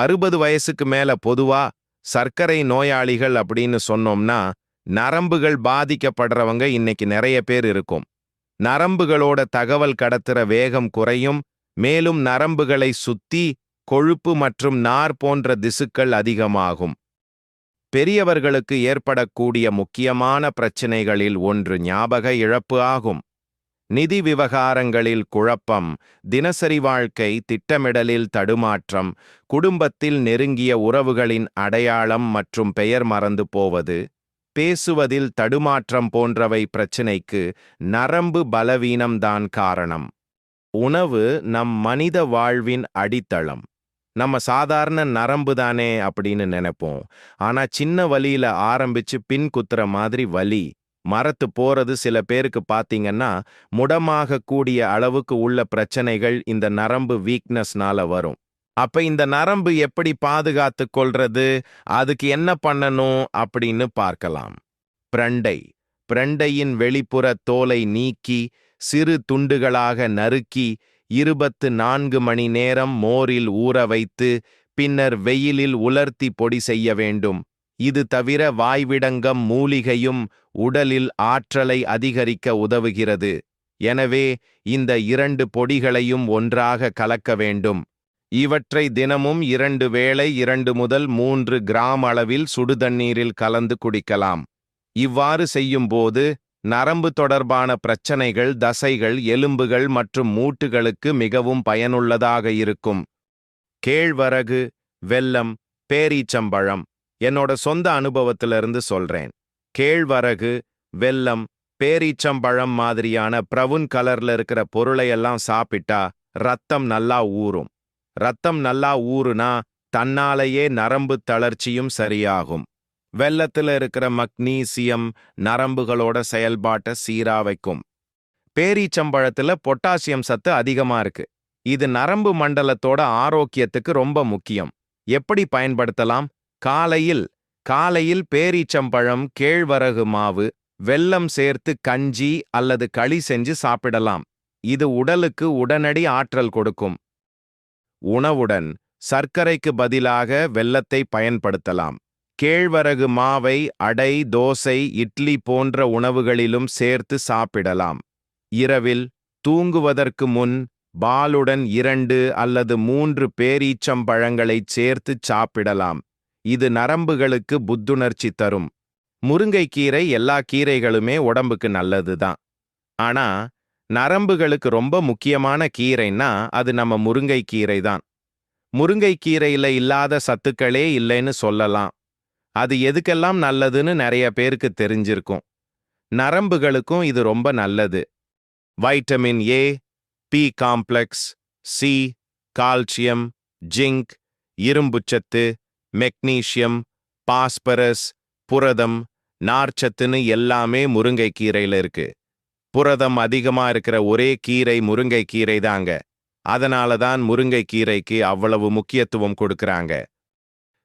அறுபது வயசுக்கு மேல பொதுவா சர்க்கரை நோயாளிகள் அப்படின்னு சொன்னோம்னா நரம்புகள் பாதிக்கப்படுறவங்க இன்னைக்கு நிறைய பேர் இருக்கும். நரம்புகளோட தகவல் கடத்துற வேகம் குறையும். மேலும் நரம்புகளை சுத்தி கொழுப்பு மற்றும் நார் போன்ற திசுக்கள் அதிகமாகும். பெரியவர்களுக்கு ஏற்படக்கூடிய முக்கியமான பிரச்சினைகளில் ஒன்று ஞாபக இழப்பு ஆகும். நிதி விவகாரங்களில் குழப்பம் தினசரி வாழ்க்கை திட்டமிடலில் தடுமாற்றம் குடும்பத்தில் நெருங்கிய உறவுகளின் அடையாளம் மற்றும் பெயர் மறந்து போவது பேசுவதில் தடுமாற்றம் போன்றவை பிரச்சினைக்கு நரம்பு பலவீனம்தான் காரணம். உணவு நம் மனித வாழ்வின் அடித்தளம். நம்ம சாதாரண நரம்பு தானே அப்படின்னு நினைப்போம். ஆனா சின்ன வலியில ஆரம்பிச்சு பின் குத்துற மாதிரி வலி மரத்து போறது சில பேருக்கு பாத்தீங்கன்னா முடமாக கூடிய அளவுக்கு உள்ள பிரச்சனைகள் இந்த நரம்பு வீக்னஸ்னால வரும். அப்ப இந்த நரம்பு எப்படி பாதுகாத்து கொள்றது அதுக்கு என்ன பண்ணணும் அப்படின்னு பார்க்கலாம். பிரண்டை. பிரண்டையின் வெளிப்புற தோலை நீக்கி சிறு துண்டுகளாக நறுக்கி இருபத்து நான்கு மணி நேரம் மோரில் ஊற வைத்து பின்னர் வெயிலில் உலர்த்தி பொடி செய்ய வேண்டும். இது தவிர வாய்விடங்கம் மூலிகையும் உடலில் ஆற்றலை அதிகரிக்க உதவுகிறது. எனவே இந்த இரண்டு பொடிகளையும் ஒன்றாக கலக்க வேண்டும். இவற்றை தினமும் இரண்டு வேளை இரண்டு முதல் மூன்று கிராம் அளவில் சுடுதண்ணீரில் கலந்து குடிக்கலாம். இவ்வாறு செய்யும்போது நரம்பு தொடர்பான பிரச்சனைகள் தசைகள் எலும்புகள் மற்றும் மூட்டுகளுக்கு மிகவும் பயனுள்ளதாக இருக்கும். கேழ்வரகு வெல்லம் பேரீச்சம்பழம் என்னோட சொந்த அனுபவத்திலிருந்து சொல்றேன். கேழ்வரகு வெல்லம் பேரீச்சம்பழம் மாதிரியான பிரவுன் கலர்ல இருக்கிற பொருளையெல்லாம் சாப்பிட்டா ரத்தம் நல்லா ஊறும். ரத்தம் நல்லா ஊறுனா தன்னாலேயே நரம்பு தளர்ச்சியும் சரியாகும். வெள்ளத்துல இருக்கிற மக்னீசியம் நரம்புகளோட செயல்பாட்டை சீரா வைக்கும். பேரீச்சம்பழத்துல பொட்டாசியம் சத்து அதிகமா இருக்கு. இது நரம்பு மண்டலத்தோட ஆரோக்கியத்துக்கு ரொம்ப முக்கியம். எப்படி பயன்படுத்தலாம்? காலையில் காலையில் பேரீச்சம்பழம் கேழ்வரகு மாவு வெல்லம் சேர்த்து கஞ்சி அல்லது களி செஞ்சு சாப்பிடலாம். இது உடலுக்கு உடனடி ஆற்றல் கொடுக்கும். உணவுடன் சர்க்கரைக்கு பதிலாக வெல்லத்தை பயன்படுத்தலாம். கேழ்வரகு மாவை அடை தோசை இட்லி போன்ற உணவுகளிலும் சேர்த்து சாப்பிடலாம். இரவில் தூங்குவதற்கு முன் பாலுடன் இரண்டு அல்லது மூன்று பேரீச்சம்பழங்களைச் சேர்த்து சாப்பிடலாம். இது நரம்புகளுக்கு புத்துணர்ச்சி தரும். முருங்கைக்கீரை எல்லா கீரைகளுமே உடம்புக்கு நல்லதுதான். ஆனா நரம்புகளுக்கு ரொம்ப முக்கியமான கீரைன்னா அது நம்ம முருங்கைக்கீரை தான் முருங்கைக்கீரையில் இல்லாத சத்துக்களே இல்லைன்னு சொல்லலாம். அது எதுக்கெல்லாம் நல்லதுன்னு நிறைய பேருக்கு தெரிஞ்சிருக்கும். நரம்புகளுக்கும் இது ரொம்ப நல்லது. Vitamin A B complex C calcium zinc இரும்புச்சத்து மெக்னீசியம் பாஸ்பரஸ் புரதம் நார்ச்சத்துன்னு எல்லாமே முருங்கைக்கீரையில இருக்கு. புரதம் அதிகமா இருக்கிற ஒரே கீரை முருங்கைக்கீரை தாங்க. அதனால தான் முருங்கைக்கீரைக்கு அவ்வளவு முக்கியத்துவம் கொடுக்கறாங்க.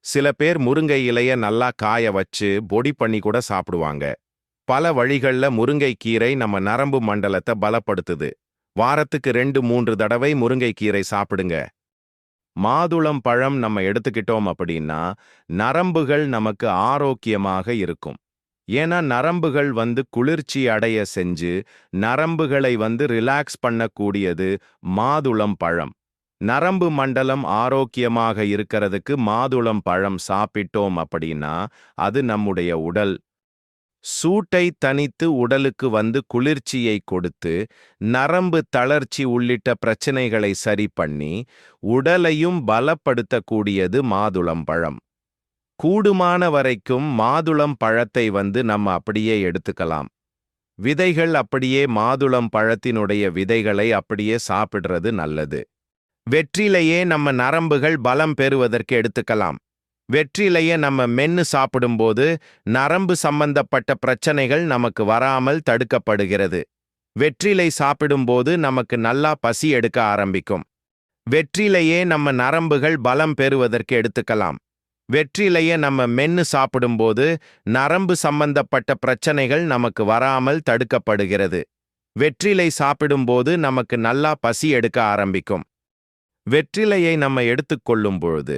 சில பேர் முருங்கை இலைய நல்லா காய வச்சு பொடி பண்ணி கூட சாப்பிடுவாங்க. பல வழிகள்ல முருங்கைக்கீரை நம்ம நரம்பு மண்டலத்தை பலப்படுத்துது. வாரத்துக்கு ரெண்டு மூன்று தடவை முருங்கைக்கீரை சாப்பிடுங்க. மாதுளம் பழம் நம்ம எடுத்துக்கிட்டோம் அப்படின்னா நரம்புகள் நமக்கு ஆரோக்கியமாக இருக்கும். ஏன்னா நரம்புகள் வந்து குளிர்ச்சி அடைய செஞ்சு நரம்புகளை வந்து ரிலாக்ஸ் பண்ணக்கூடியது மாதுளம் பழம். நரம்பு மண்டலம் ஆரோக்கியமாக இருக்கிறதுக்கு மாதுளம் பழம் சாப்பிட்டோம் அப்படின்னா அது நம்முடைய உடல். சூட்டை தனித்து உடலுக்கு வந்து குளிர்ச்சியை கொடுத்து நரம்பு தளர்ச்சி உள்ளிட்ட பிரச்சனைகளை சரி பண்ணி உடலையும் பலப்படுத்தக்கூடியது மாதுளம் பழம். கூடுமான வரைக்கும் மாதுளம் பழத்தை வந்து நம்ம அப்படியே எடுத்துக்கலாம். விதைகள் அப்படியே மாதுளம் பழத்தினுடைய விதைகளை அப்படியே சாப்பிடுறது நல்லது. வெற்றிலையே நம்ம நரம்புகள் பலம் பெறுவதற்கு எடுத்துக்கலாம். வெற்றிலையை நம்ம மென்னு சாப்பிடும்போது நரம்பு சம்பந்தப்பட்ட பிரச்சனைகள் நமக்கு வராமல் தடுக்கப்படுகிறது. வெற்றிலை சாப்பிடும்போது நமக்கு நல்லா பசி எடுக்க ஆரம்பிக்கும். வெற்றிலையே நம்ம நரம்புகள் பலம் பெறுவதற்கு எடுத்துக்கலாம். வெற்றிலையை நம்ம மென்னு சாப்பிடும்போது நரம்பு சம்பந்தப்பட்ட பிரச்சனைகள் நமக்கு வராமல் தடுக்கப்படுகிறது. வெற்றிலை சாப்பிடும்போது நமக்கு நல்லா பசி எடுக்க ஆரம்பிக்கும். வெற்றிலையை நம்ம எடுத்துக்கொள்ளும் பொழுது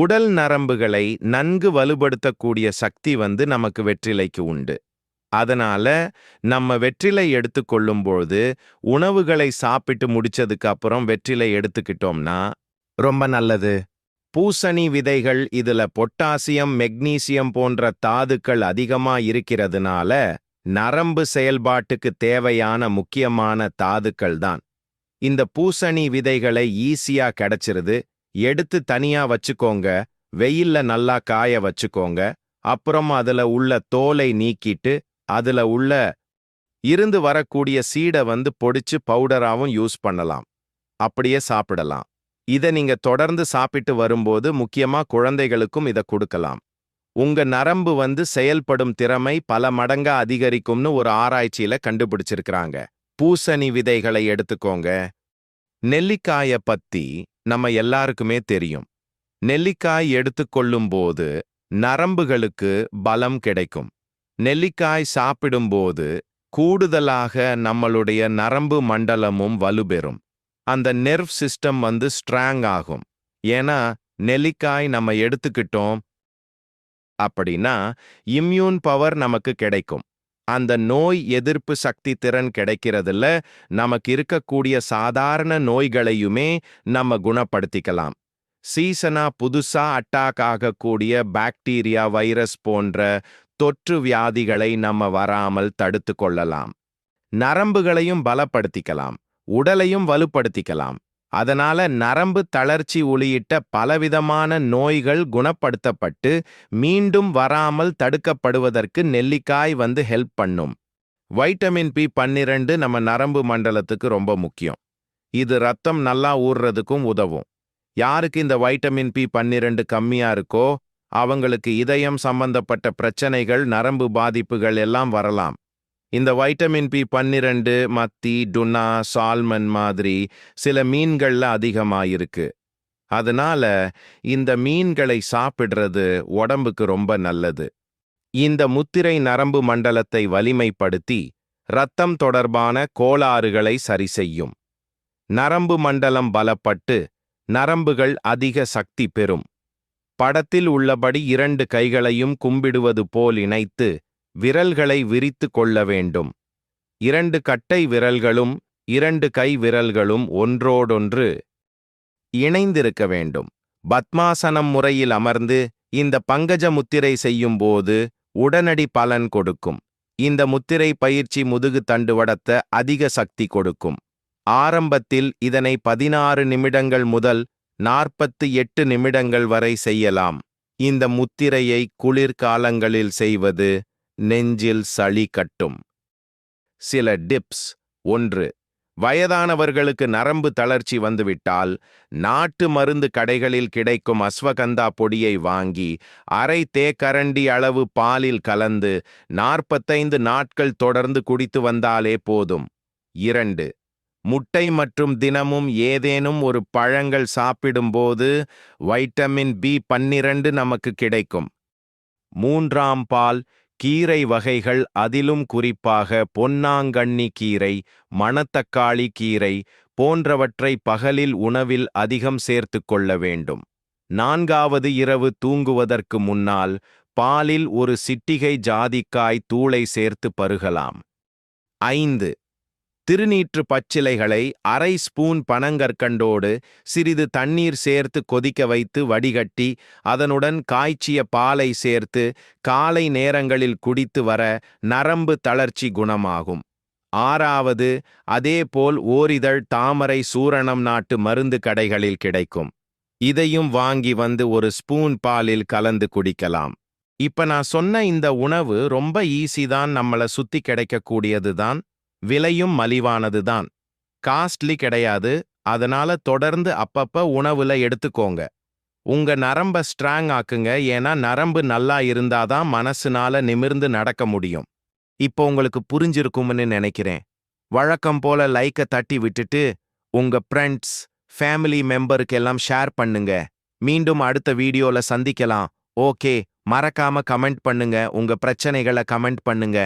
உடல் நரம்புகளை நன்கு வலுப்படுத்தக்கூடிய சக்தி வந்து நமக்கு வெற்றிலைக்கு உண்டு. அதனால நம்ம வெற்றிலை எடுத்துக்கொள்ளும்போது உணவுகளை சாப்பிட்டு முடிச்சதுக்கு அப்புறம் வெற்றிலை எடுத்துக்கிட்டோம்னா ரொம்ப நல்லது. பூசணி விதைகள் இதுல பொட்டாசியம் மெக்னீசியம் போன்ற தாதுக்கள் அதிகமா இருக்கிறதுனால நரம்பு செயல்பாட்டுக்கு தேவையான முக்கியமான தாதுக்கள் தான். இந்த பூசணி விதைகளை ஈஸியா கிடைச்சிருது. எடுத்து தனியா வச்சுக்கோங்க. வெயில்ல நல்லா காய வச்சுக்கோங்க. அப்புறம் அதுல உள்ள தோலை நீக்கிட்டு அதுல உள்ள இருந்து வரக்கூடிய சீடை வந்து பொடிச்சு பவுடராவும் யூஸ் பண்ணலாம். அப்படியே சாப்பிடலாம். இத நீங்க தொடர்ந்து சாப்பிட்டு வரும்போது முக்கியமா குழந்தைகளுக்கும் இத கொடுக்கலாம். உங்க நரம்பு வந்து செயல்படும் திறமை பல மடங்கா அதிகரிக்கும்னு ஒரு ஆராய்ச்சியில கண்டுபிடிச்சிருக்கிறாங்க. பூசணி விதைகளை எடுத்துக்கோங்க. நெல்லிக்காய பத்தி நம்ம எல்லாருக்குமே தெரியும். நெல்லிக்காய் எடுத்துக்கொள்ளும் போது நரம்புகளுக்கு பலம் கிடைக்கும். நெல்லிக்காய் சாப்பிடும்போது கூடுதலாக நம்மளுடைய நரம்பு மண்டலமும் வலுபெறும். அந்த நெர்வ் சிஸ்டம் வந்து ஸ்ட்ராங் ஆகும். ஏன்னா நெல்லிக்காய் நம்ம எடுத்துக்கிட்டோம் அப்படின்னா இம்யூன் பவர் நமக்கு கிடைக்கும். அந்த நோய் எதிர்ப்பு சக்தி திறன் கிடைக்கிறதுல நமக்கு இருக்கக்கூடிய சாதாரண நோய்களையுமே நம்ம குணப்படுத்திக்கலாம். சீசனா புதுசா அட்டாக் ஆகக்கூடிய பாக்டீரியா வைரஸ் போன்ற தொற்று வியாதிகளை நம்ம வராமல் தடுத்து கொள்ளலாம். நரம்புகளையும் பலப்படுத்திக்கலாம். உடலையும் வலுப்படுத்திக்கலாம். அதனால நரம்பு தளர்ச்சி உள்ளிட்ட பலவிதமான நோய்கள் குணப்படுத்தப்பட்டு மீண்டும் வராமல் தடுக்கப்படுவதற்கு நெல்லிக்காய் வந்து ஹெல்ப் பண்ணும். வைட்டமின் பி பன்னிரண்டு நம்ம நரம்பு மண்டலத்துக்கு ரொம்ப முக்கியம். இது ரத்தம் நல்லா ஊறுறதுக்கும் உதவும். யாருக்கு இந்த வைட்டமின் பி பன்னிரண்டு கம்மியா இருக்கோ அவங்களுக்கு இதயம் சம்பந்தப்பட்ட பிரச்சனைகள் நரம்பு பாதிப்புகள் எல்லாம் வரலாம். இந்த வைட்டமின் பி பன்னிரண்டு மத்தி டுனா சால்மன் மாதிரி சில மீன்கள்ல அதிகமாயிருக்கு. அதனால இந்த மீன்களை சாப்பிடுறது உடம்புக்கு ரொம்ப நல்லது. இந்த முத்திரை நரம்பு மண்டலத்தை வலிமைப்படுத்தி இரத்தம் தொடர்பான கோளாறுகளை சரி செய்யும். நரம்பு மண்டலம் பலப்பட்டு நரம்புகள் அதிக சக்தி பெறும். படத்தில் உள்ளபடி இரண்டு கைகளையும் கும்பிடுவது போல் இணைத்து விரல்களை விரித்து கொள்ள வேண்டும். இரண்டு கட்டை விரல்களும் இரண்டு கை விரல்களும் ஒன்றோடொன்று இணைந்திருக்க வேண்டும். பத்மாசனம் முறையில் அமர்ந்து இந்த பங்கஜ முத்திரை செய்யும்போது உடனடி பலன் கொடுக்கும். இந்த முத்திரை பயிற்சி முதுகு தண்டுவடத்த அதிக சக்தி கொடுக்கும். ஆரம்பத்தில் இதனை பதினாறு நிமிடங்கள் முதல் நாற்பத்து எட்டு நிமிடங்கள் வரை செய்யலாம். இந்த முத்திரையை குளிர்காலங்களில் செய்வது நெஞ்சில் சளி கட்டும். சில டிப்ஸ். ஒன்று வயதானவர்களுக்கு நரம்பு தளர்ச்சி வந்துவிட்டால் நாட்டு மருந்து கடைகளில் கிடைக்கும் அஸ்வகந்தா பொடியை வாங்கி அரை தேக்கரண்டி அளவு பாலில் கலந்து நாற்பத்தைந்து நாட்கள் தொடர்ந்து குடித்து வந்தாலே போதும். இரண்டு முட்டை மற்றும் தினமும் ஏதேனும் ஒரு பழங்கள் சாப்பிடும்போது வைட்டமின் பி பன்னிரண்டு நமக்கு கிடைக்கும். மூன்றாம் பால் கீரை வகைகள் அதிலும் குறிப்பாக பொன்னாங்கண்ணி கீரை மணத்தக்காளி கீரை போன்றவற்றை பகலில் உணவில் அதிகம் சேர்த்து கொள்ள வேண்டும். நான்காவது இரவு தூங்குவதற்கு முன்னால் பாலில் ஒரு சிட்டிகை ஜாதிக்காய் தூளை சேர்த்து பருகலாம். ஐந்து திருநீற்று பச்சிலைகளை அரை ஸ்பூன் பனங்கற்கண்டோடு சிறிது தண்ணீர் சேர்த்து கொதிக்க வைத்து வடிகட்டி அதனுடன் காய்ச்சிய பாலை சேர்த்து காலை நேரங்களில் குடித்து வர நரம்பு தளர்ச்சி குணமாகும். ஆறாவது அதேபோல் ஓரிதழ் தாமரை சூரணம் நாட்டு மருந்து கடைகளில் கிடைக்கும். இதையும் வாங்கி வந்து ஒரு ஸ்பூன் பாலில் கலந்து குடிக்கலாம். இப்ப நான் சொன்ன இந்த உணவு ரொம்ப ஈஸி தான் நம்மள சுத்தி கிடைக்கக்கூடியது தான். விலையும் மலிவானதுதான். காஸ்ட்லி கிடையாது. அதனால தொடர்ந்து அப்பப்ப உணவுல எடுத்துக்கோங்க. உங்க நரம்ப ஸ்ட்ராங் ஆக்குங்க. ஏன்னா நரம்பு நல்லா இருந்தாதான் மனசுனால நிமிர்ந்து நடக்க முடியும். இப்போ உங்களுக்கு புரிஞ்சிருக்கும்னு நினைக்கிறேன். வழக்கம் போல லைக்க தட்டி விட்டுட்டு உங்க ஃப்ரெண்ட்ஸ் ஃபேமிலி மெம்பருக்கு எல்லாம் ஷேர் பண்ணுங்க. மீண்டும் அடுத்த வீடியோல சந்திக்கலாம். ஓகே. மறக்காம கமெண்ட் பண்ணுங்க. உங்க பிரச்சனைகளை கமெண்ட் பண்ணுங்க.